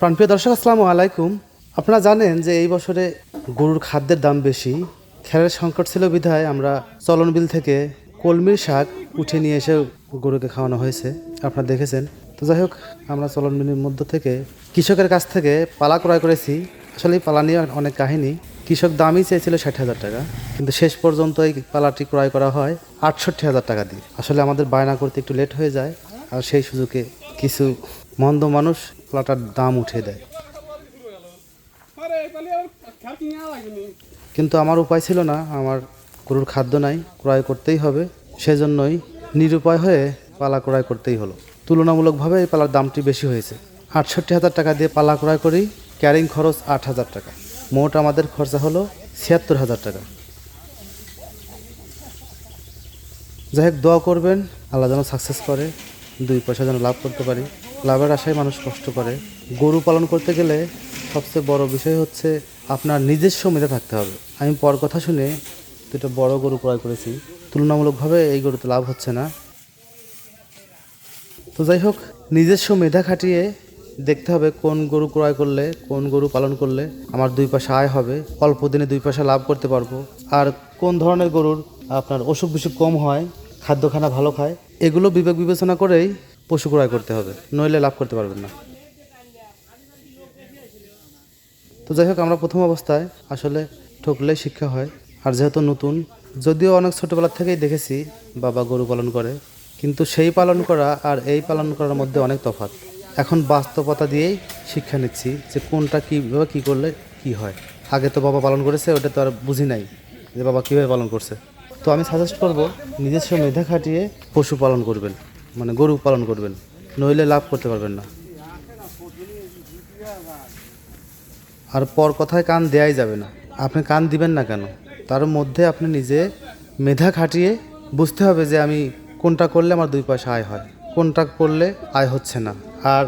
প্রাণপ্রিয় দর্শক, আসসালামু আলাইকুম। আপনারা জানেন যে এই বছরে গরুর খাদ্যের দাম বেশি। খেরের সংকট ছিল বিধায় আমরা চলন বিল থেকে কলমির শাক উঠে নিয়ে এসে গরুকে খাওয়ানো হয়েছে। আপনারা দেখেছেন। তো যাই হোক, আমরা চলন বিলের মধ্য থেকে কৃষকের কাছ থেকে পালা ক্রয় করেছি। আসলে পালা নিয়ে অনেক কাহিনী। কৃষক দামই চেয়েছিল ষাট হাজার টাকা, কিন্তু শেষ পর্যন্ত এই পালাটি ক্রয় করা হয় আটষট্টি হাজার টাকা দিয়ে। আসলে আমাদের বায়না করতে একটু লেট হয়ে যায়, আর সেই সুযোগে কিছু মন্দ মানুষ পালাটার দাম উঠে দেয়। কিন্তু আমার উপায় ছিল না, আমার গরুর খাদ্য নাই, ক্রয় করতেই হবে, সেজন্যই নিরুপায় হয়ে পালা ক্রয় করতেই হলো। তুলনামূলকভাবে এই পালার দামটি বেশি হয়েছে। আটষট্টি হাজার টাকা দিয়ে পালা ক্রয় করি, ক্যারিং খরচ আট হাজার টাকা। মোট আমাদের খরচা হলো ছিয়াত্তর হাজার টাকা। যাই হোক, দোয়া করবেন, আল্লাহ যেন সাকসেস করে, দুই পয়সা যেন লাভ করতে পারি। লাভের আশায় মানুষ কষ্ট করে। গরু পালন করতে গেলে সবচেয়ে বড় বিষয় হচ্ছে আপনার নিজস্ব মেধা থাকতে হবে। আমি পর কথা শুনে দুটো বড় গরু ক্রয় করেছি। তুলনামূলকভাবে এই গরুতে লাভ হচ্ছে না। তো যাই হোক, নিজস্ব মেধা খাটিয়ে দেখতে হবে কোন গরু ক্রয় করলে, কোন গরু পালন করলে আমার দুই পয়সা আয় হবে। অল্প দিনে দুই পয়সা লাভ করতে পারব। আর কোন ধরনের গরুর আপনার অসুখ বিসুখ কম হয়, খাদ্যখানা ভালো খায়, এগুলো বিবেক বিবেচনা করেই পশু ক্রয় করতে হবে, নইলে লাভ করতে পারবেন না। তো যাই হোক, আমরা প্রথম অবস্থায় আসলে ঠকলেই শিক্ষা হয়। আর যেহেতু নতুন, যদিও অনেক ছোটোবেলা থেকেই দেখেছি বাবা গরু পালন করে, কিন্তু সেই পালন করা আর এই পালন করার মধ্যে অনেক তফাৎ। এখন বাস্তবতা দিয়েই শিক্ষা নিচ্ছি যে কোনটা কীভাবে কী করলে কি হয়। আগে তো বাবা পালন করেছে, ওটা তো আর বুঝি নাই যে বাবা কীভাবে পালন করছে। তো আমি সাজেস্ট করব, নিজস্ব মেধা খাটিয়ে পশু পালন করবেন। মানে গরু পালন করবেন, নইলে লাভ করতে পারবেন না। আর পর কথায় কান দেয়াই যাবে না। আপনি কান দিবেন না কেন? তার মধ্যে আপনি নিজে মেধা খাটিয়ে বুঝতে হবে যে আমি কোনটা করলে আমার দুই পয়সা আয় হয়, কোনটা করলে আয় হচ্ছে না। আর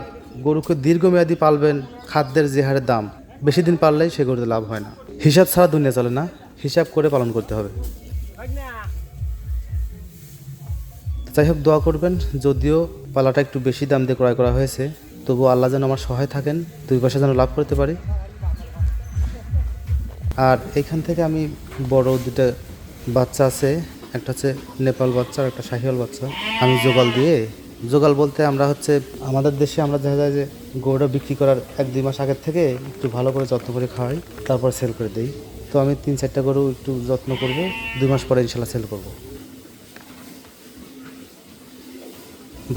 গরুকে দীর্ঘমেয়াদী পালবেন, খাদ্যের যে হারে দাম, বেশি দিন পাললেই সে গরুতে লাভ হয় না। হিসাব ছাড়া দুনিয়া চলে না, হিসাব করে পালন করতে হবে। যাই হোক, দোয়া করবেন। যদিও পালাটা একটু বেশি দাম দিয়ে ক্রয় করা হয়েছে তবু আল্লাহ যেন আমার সহায় থাকেন, দুই পয়সা যেন লাভ করতে পারি। আর এখান থেকে আমি বড় দুটা বাচ্চা আছে, একটা হচ্ছে নেপাল বাচ্চা আর একটা শাহিওয়াল বাচ্চা। আমি জোগাল দিয়ে, জোগাল বলতে আমরা হচ্ছে, আমাদের দেশে আমরা দেখা যায় যে গরুটা বিক্রি করার এক দুই মাস আগের থেকে একটু ভালো করে যত্ন করে খাওয়াই, তারপর সেল করে দিই। তো আমি তিন চারটা গরু একটু যত্ন করব, দুই মাস পরে ইনশাল্লাহ সেল করব।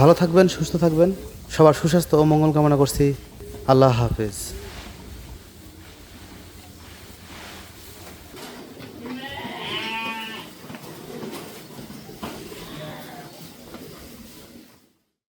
ভালো থাকবেন সুস্থ থাকবেন। সবার সুস্বাস্থ্য ও মঙ্গল কামনা করছি। আল্লাহ হাফেজ।